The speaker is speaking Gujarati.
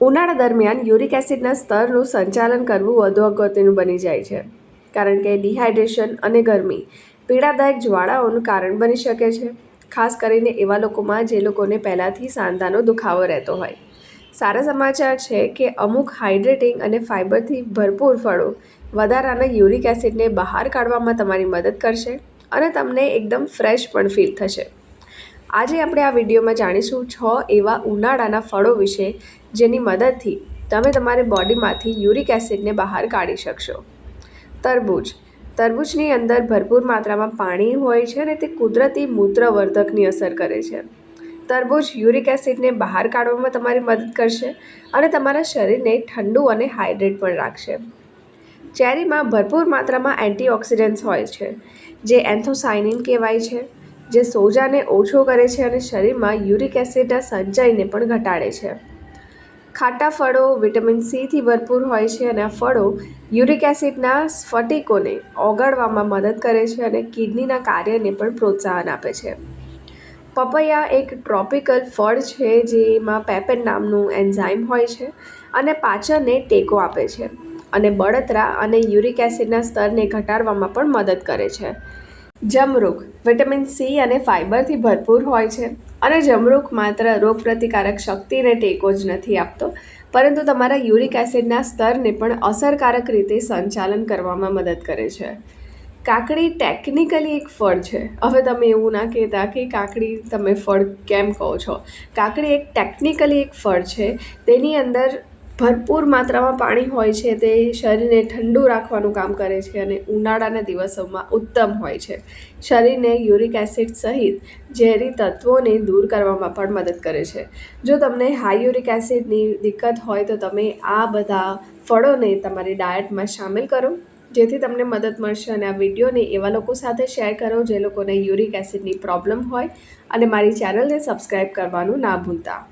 ઉનાળા દરમિયાન યુરિક એસિડના સ્તરનું સંચાલન કરવું વધુ અગત્યનું બની જાય છે. કારણ કે ડિહાઇડ્રેશન અને ગરમી પીડાદાયક જ્વાળાઓનું કારણ બની શકે છે. ખાસ કરીને એવા લોકોમાં જે લોકોને પહેલાંથી સાંધાનો દુખાવો રહેતો હોય. સારા સમાચાર છે કે અમુક હાઇડ્રેટિંગ અને ફાઇબરથી ભરપૂર ફળો વધારાના યુરિક એસિડને બહાર કાઢવામાં તમારી મદદ કરશે અને તમને એકદમ ફ્રેશ પણ ફીલ થશે. આજે આપણે આ વિડીયોમાં જાણીશું છ એવા ઉનાળાના ફળો વિશે જેની મદદથી તમે તમારી બોડીમાંથી યુરિક એસિડને બહાર કાઢી શકશો. તરબૂચ. તરબૂચની અંદર ભરપૂર માત્રામાં પાણી હોય છે અને તે કુદરતી મૂત્રવર્ધકની અસર કરે છે. તરબૂચ યુરિક એસિડને બહાર કાઢવામાં તમારી મદદ કરશે અને તમારા શરીરને ઠંડુ અને હાઇડ્રેટ પણ રાખશે. ચેરીમાં ભરપૂર માત્રામાં એન્ટીઓક્સિડન્ટ્સ હોય છે, જે એન્થોસાયનિન કહેવાય છે. જે સોજાને ઓછો કરે છે અને શરીરમાં યુરિક એસિડના સંચયને પણ ઘટાડે છે. ખાટા ફળો વિટામિન સીથી ભરપૂર હોય છે અને આ ફળો યુરિક એસિડના સ્ફટિકોને ઓગાળવામાં મદદ કરે છે અને કિડનીના કાર્યને પણ પ્રોત્સાહન આપે છે. પપૈયા એક ટ્રોપિકલ ફળ છે જેમાં પેપેન નામનું એન્ઝાઇમ હોય છે અને પાચનને ટેકો આપે છે અને બળતરા અને યુરિક એસિડના સ્તરને ઘટાડવામાં પણ મદદ કરે છે. જમરૂખ વિટામિન સી અને ફાઇબરથી ભરપૂર હોય છે. અને જમરૂખ માત્ર રોગપ્રતિકારક શક્તિને ટેકો જ નથી આપતો, પરંતુ તમારા યુરિક એસિડના સ્તરને પણ અસરકારક રીતે સંચાલન કરવામાં મદદ કરે છે. કાકડી ટેકનિકલી એક ફળ છે. હવે તમે એવું ના કહેતા કે કાકડી તમે ફળ કેમ કહો છો. કાકડી એક ટેકનિકલી એક ફળ છે. તેની અંદર ભરપૂર માત્રામાં પાણી હોય છે તે શરીરને ઠંડુ રાખવાનું કામ કરે છે અને ઉનાળાના દિવસોમાં ઉત્તમ હોય છે. શરીરને યુરિક એસિડ સહિત ઝેરી તત્વોને દૂર કરવામાં પણ મદદ કરે છે. જો તમને હાઈ યુરિક એસિડની દિક્કત હોય તો તમે આ બધા ફળોને તમારી ડાયટમાં સામેલ કરો. જેથી તમને મદદ મળશે અને આ વિડીયોને એવા લોકો સાથે શેર કરો જે લોકોને યુરિક એસિડની પ્રોબ્લેમ હોય. અને મારી ચેનલને સબસ્ક્રાઈબ કરવાનું ના ભૂલતા.